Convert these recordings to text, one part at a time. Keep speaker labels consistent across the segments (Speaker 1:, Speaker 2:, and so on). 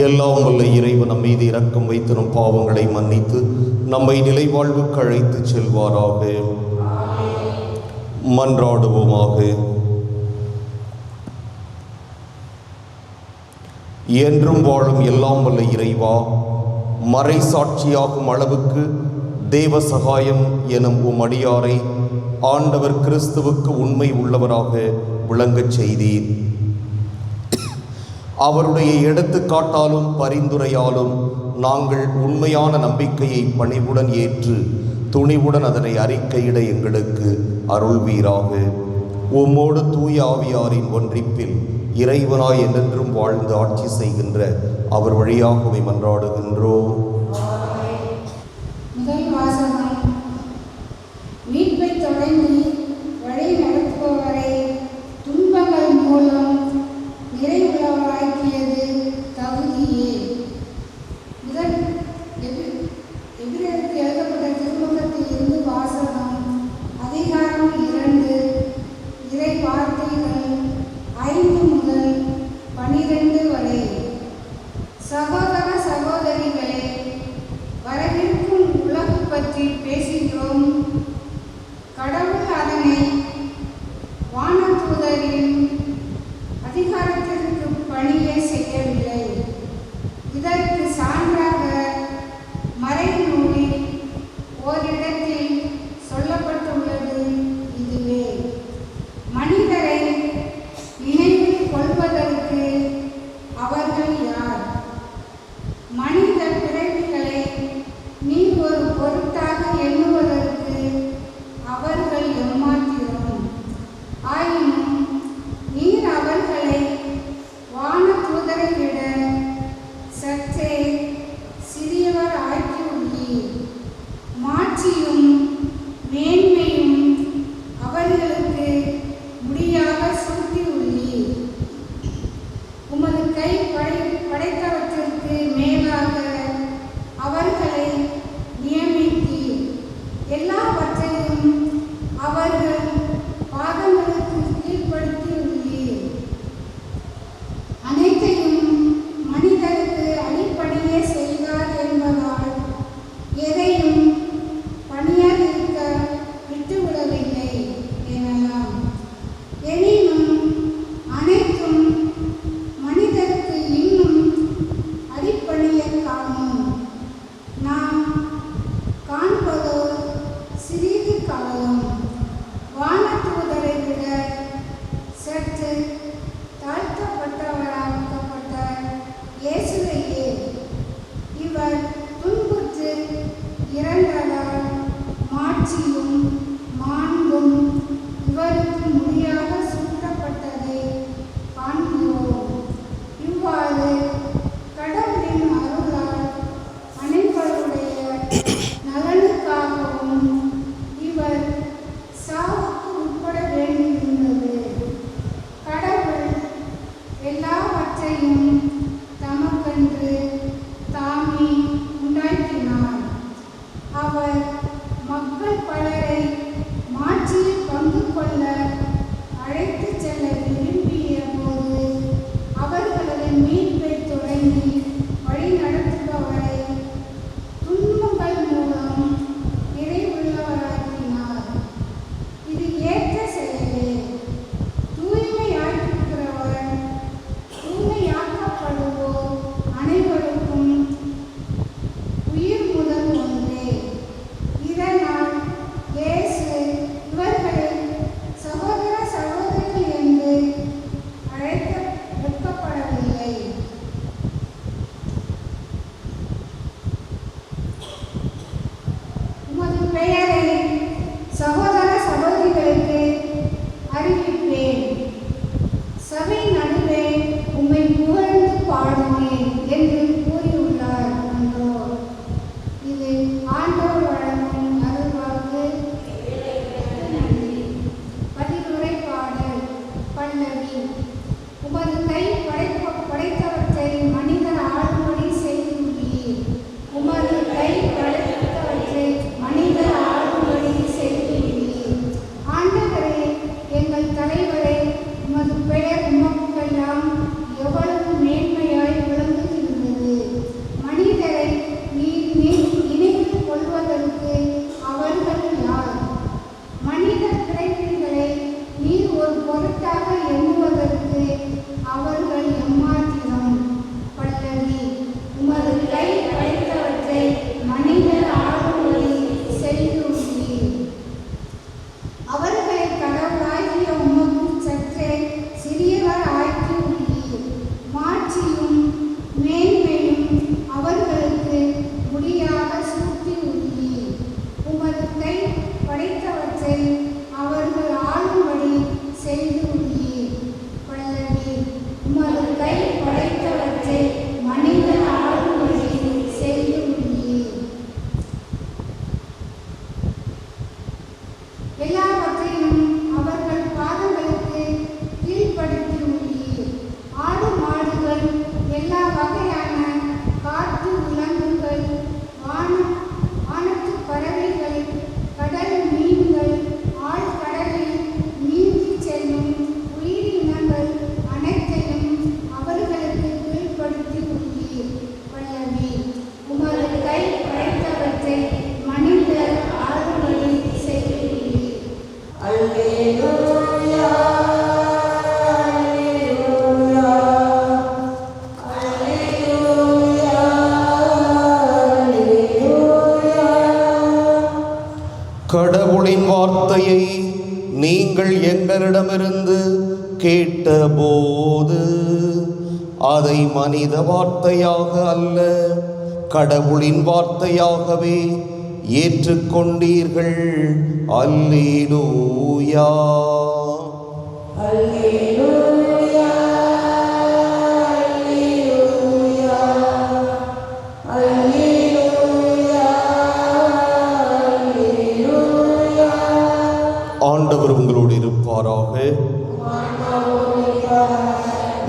Speaker 1: எல்லாம் வல்ல இறைவன் நம் மீது இரக்கம் வைத்து பாவங்களை மன்னித்து நம்மை நிலைவாழ்வுக்கு அழைத்து செல்வாராக மன்றாடுவோமாக. என்றும் வாழும் எல்லாம் வல்ல இறைவா மறை சாட்சியாகும் அளவுக்கு தேவ சகாயம் எனும் உம் அடியாரை ஆண்டவர் கிறிஸ்துவுக்கு உண்மை உள்ளவராக விளங்கச் செய்தீர். அவருடைய எடுத்துக்காட்டாலும் பரிந்துரையாலும் நாங்கள் உண்மையான நம்பிக்கையை பணிவுடன் ஏற்று துணிவுடன் அதனை அறிக்கையிட எங்களுக்கு அருள்வீராக. உம்மோடு தூய ஆவியாரின் ஒன்றிப்பில் இறைவனாய் என்றென்றும் வாழ்ந்து ஆட்சி செய்கின்ற அவர் வழியாகவே மன்றாடுகின்றோம்.
Speaker 2: follow everybody. You
Speaker 1: must prepare você. எங்களிடமிருந்து கேட்டபோது அதை மனித வார்த்தையாக அல்ல கடவுளின் வார்த்தையாகவே ஏற்றுக்கொண்டீர்கள். அல்லேலூயா. ஆண்டவர்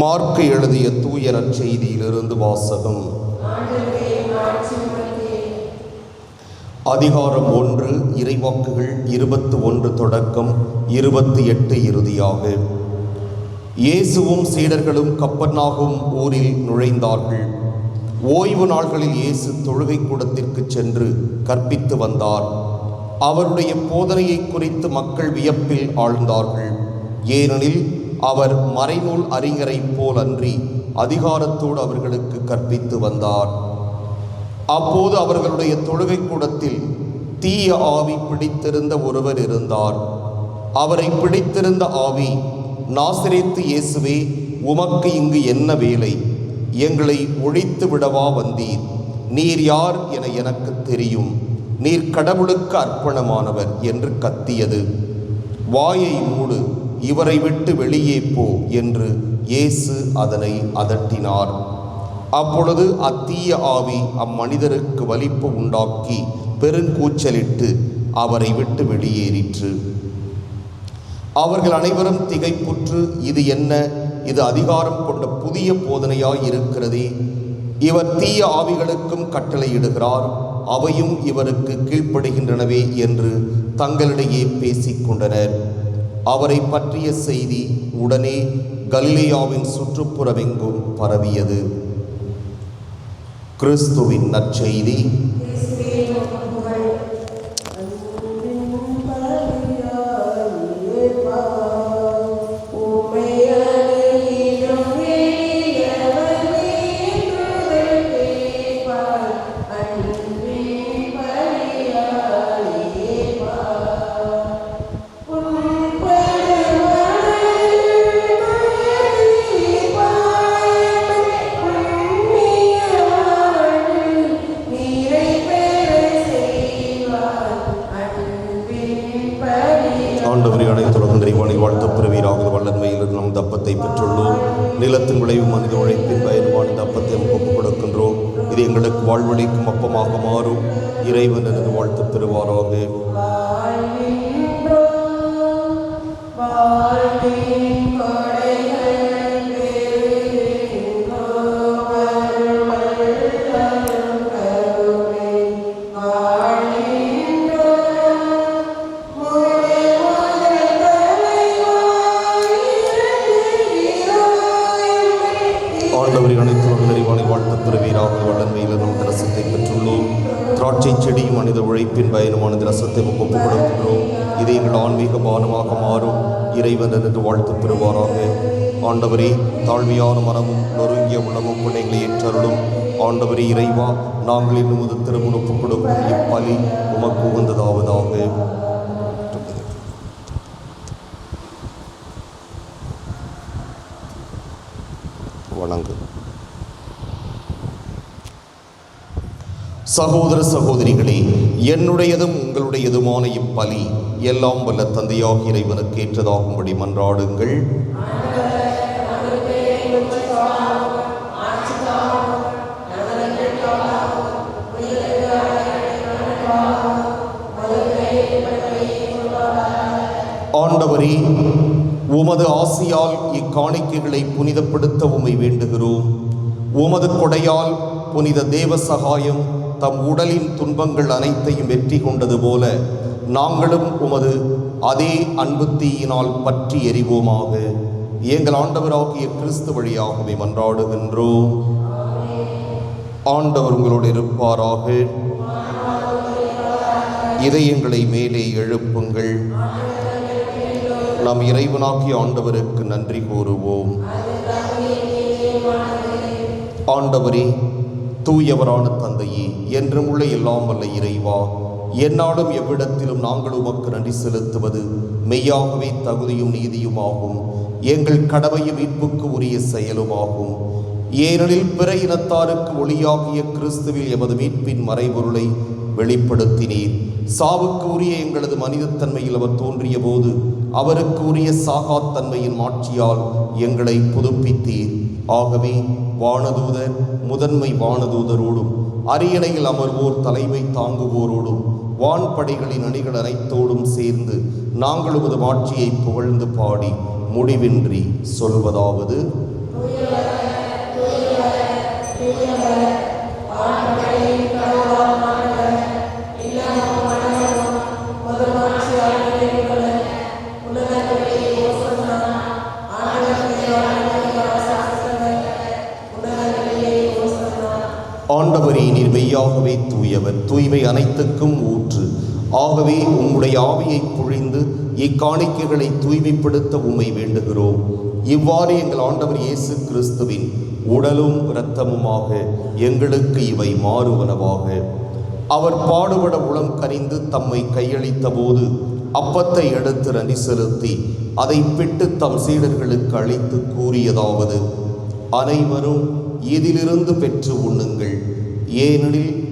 Speaker 1: மார்க்கு எழுதிய தூய நற்செய்தியிலிருந்து வாசகம். அதிகாரம் ஒன்று இறைவாக்குகள் இருபத்து ஒன்று தொடக்கம் இருபத்தி எட்டு இறுதியாக. இயேசுவும் சீடர்களும் கப்பர்நாகும் ஊரில் நுழைந்தார்கள். ஓய்வு நாள்களில் இயேசு தொழுகை கூடத்திற்கு சென்று கற்பித்து வந்தார். அவருடைய போதனையை குறித்து மக்கள் வியப்பில் ஆழ்ந்தார்கள். ஏனெனில் அவர் மறைநூல் அறிஞரைப் போலன்றி அதிகாரத்தோடு அவர்களுக்கு கற்பித்து வந்தார். அப்போது அவர்களுடைய தொழுகை கூடத்தில் தீய ஆவி பிடித்திருந்த ஒருவர் இருந்தார். அவரை பிடித்திருந்த ஆவி நாசிரேத்து இயேசுவே உமக்கு இங்கு என்ன வேலை? எங்களை ஒழித்து விடவா வந்தீர்? நீர் யார் என எனக்கு தெரியும். நீர் கடவுளுக்கு அர்ப்பணமானவர் என்று கத்தியது. வாயை மூடு. இவரை விட்டு வெளியே போ என்று இயேசு அதனை அதட்டினார். அப்பொழுது அத்தீய ஆவி அம்மனிதருக்கு வலிப்பு உண்டாக்கி பெருங்கூச்சலிட்டு அவரை விட்டு வெளியேறிற்று. அவர்கள் அனைவரும் திகைப்புற்று இது என்ன? இது அதிகாரம் கொண்ட புதிய போதனையாய் இருக்கிறதே இவர் தீய ஆவிகளுக்கும் கட்டளையிடுகிறார். அவையும் இவருக்கு கீழ்ப்படுகின்றனவே என்று தங்களிடையே பேசிக்கொண்டனர். அவரை பற்றிய செய்தி உடனே கலிலேயாவின் சுற்றுப்புறமெங்கும் பரவியது. கிறிஸ்துவின் நற்செய்தி இறைவன் என்று வாழ்த்து பெறுவாராக. ஆண்டவரே தாழ்மையான மனமும் நொறுங்கிய உணவும் பிள்ளைகளை ஏற்றருளும். ஆண்டவரே இறைவா நாங்கள் இன்னும் முது திருமுழுப்பு கொடுக்கும் இப்பலி உமக்கு உகந்ததாவதாக. வணங்கு. சகோதர சகோதரிகளே என்னுடையதும் உங்களுடையதுமான இப்பலி எல்லாம் வல்ல தந்தையாக இறைவனுக்கு ஏற்றதாகும்படி மன்றாடுங்கள். ஆண்டவரே உமது ஆசியால் இக்காணிக்கைகளை புனிதப்படுத்த உமை வேண்டுகிறோம். உமது கொடையால் புனித தேவ சகாயம் தம் உடலின் துன்பங்கள் அனைத்தையும் வெற்றி கொண்டது போல நாங்களும் உமது அதே அன்பு தீயினால் பற்றி எறிவோமாக எங்கள் ஆண்டவராகிய கிறிஸ்து வழியாகவே மன்றாடுகின்றோம். ஆண்டவர் உங்களோடு இருப்பாராக. இதயங்களை மேலே எழுப்புங்கள். நாம் இறைவனாகிய ஆண்டவருக்கு நன்றி கூறுவோம். ஆண்டவரே தூயவரான தந்தையே என்றும் உள்ள எல்லாம் வல்ல இறைவா என்னாலும் எவ்விடத்திலும் நாங்கள் உமக்கு நன்றி செலுத்துவது. மெய்யாகவே தகுதியும் நீதியுமாகும். எங்கள் கடமையும் மீட்புக்கு உரிய செயலுமாகும். ஏனெனில் பிற இனத்தாருக்கு ஒளியாகிய கிறிஸ்துவில் எமது மீட்பின் மறைபொருளை வெளிப்படுத்தினீர். சாவுக்கு உரிய எங்களது மனிதத்தன்மையில் அவர் தோன்றிய போது அவருக்கு உரிய சாகாத்தன்மையின் மாட்சியால் எங்களை புதுப்பித்தீர். ஆகவே வானதூதர் முதன்மை வானதூதரோடும் அரியணையில் அமர்வோர் தலைமை தாங்குவோரோடும் வான்படைகளின் அணிகள் அனைத்தோடும் சேர்ந்து நாங்கள் உமது மாட்சியை புகழ்ந்து பாடி முடிவின்றி சொல்வதாவது. நீர் தூயவர் தூய்மை அனைத்துக்கும் ஊற்று. ஆகவே உம்முடைய ஆவியை புழிந்து இக்காணிக்கைகளை தூய்மைப்படுத்த உம்மை வேண்டுகிறோம். இவ்வாறு எங்கள் ஆண்டவர் இயேசு கிறிஸ்துவின் உடலும் இரத்தமுமாக எங்களுக்கு இவை மாறுவனவாக. அவர் பாடுபட உளம் கனிந்து தம்மை கையளித்த போது அப்பத்தை எடுத்து நன்றி செலுத்தி அதை பிட்டு தம் சீடர்களுக்கு அளித்து கூறியதாவது அனைவரும் இதிலிருந்து பெற்று உண்ணுங்கள். ஏனெனில்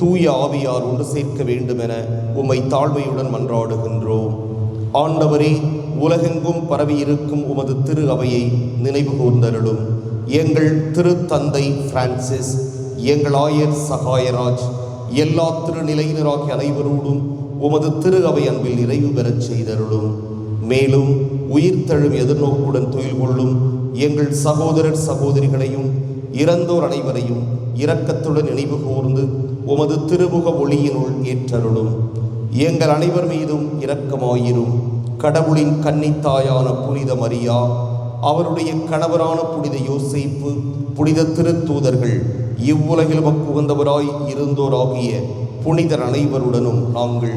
Speaker 1: தூய ஆவியார் ஒன்று சேர்க்க வேண்டும் என உம்மை தாழ்மையுடன் மன்றாடுகின்றோம். ஆண்டவரே உலகெங்கும் பரவியிருக்கும் உமது திரு அவையை நினைவு கூர்ந்தருளும். எங்கள் திருத்தந்தை பிரான்சிஸ் எங்கள் ஆயர் சகாயராஜ் எல்லா திருநிலையினராகிய அனைவரோடும் உமது திரு அவை அன்பில் நிறைவு பெறச் செய்தருளும். மேலும் உயிர்த்தெழும் எதிர்நோக்குடன் துயில் கொள்ளும் எங்கள் சகோதரர் சகோதரிகளையும் இறந்தோர் அனைவரையும் இரக்கத்துடன் நினைவு கூர்ந்து உமது திருமுக ஒளியினுள் ஏற்றருளும். எங்கள் அனைவர் மீதும் இரக்கமாயிரும். கடவுளின் கன்னித்தாயான புனித மரியா அவருடைய கணவரான புனித யோசிப்பு புனித திருத்தூதர்கள் இவ்வுலகில் உகந்தவராய் இருந்தோராகிய புனிதர் அனைவருடனும் நாங்கள்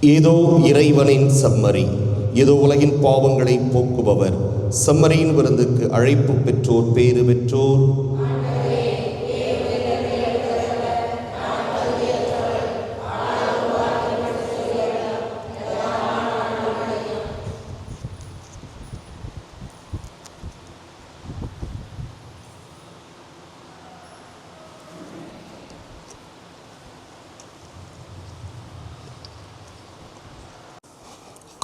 Speaker 1: இதோ இறைவனின் செம்மறி இதோ உலகின் பாவங்களை போக்குபவர் செம்மறியின் விருந்துக்கு அழைப்பு பெற்றோர் பேறு பெற்றோர்.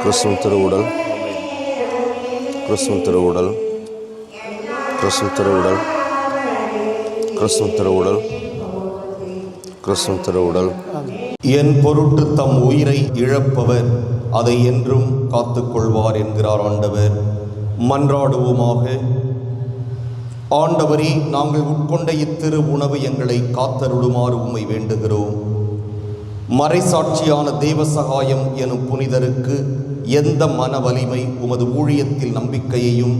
Speaker 1: கிறிஸ்துவ திருவுடல். கிறிஸ்துவ திருவுடல். கிறிஸ்துவ திருவுடல். கிறிஸ்துவ திருவுடல். கிறிஸ்துவ திருவுடல். என் பொருட்டு தம் உயிரை இழப்பவர் அதை என்றும் காத்துக்கொள்வார் என்கிறார் ஆண்டவர். மன்றாடுவோமாக. ஆண்டவரே நாங்கள் உட்கொண்ட இத்திரு உணவு எங்களை காத்தருடுமாறு உம்மை வேண்டுகிறோம். மறைசாட்சியான தேவ சகாயம் எனும் புனிதருக்கு எந்த மன வலிமை உமது ஊழியத்தில் நம்பிக்கையையும்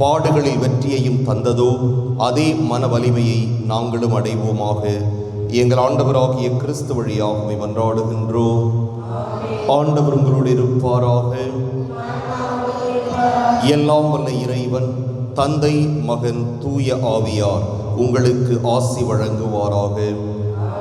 Speaker 1: பாடுகளில் வெற்றியையும் தந்ததோ அதே மன வலிமையை நாங்களும் அடைவோமாக. எங்கள் ஆண்டவராகிய கிறிஸ்து வழியாக மன்றாடுகின்றோம் ஆண்டவர் உங்களோடு இருப்பாராக. எல்லாம் வல்ல இறைவன் தந்தை மகன் தூய ஆவியார் உங்களுக்கு ஆசி வழங்குவாராக.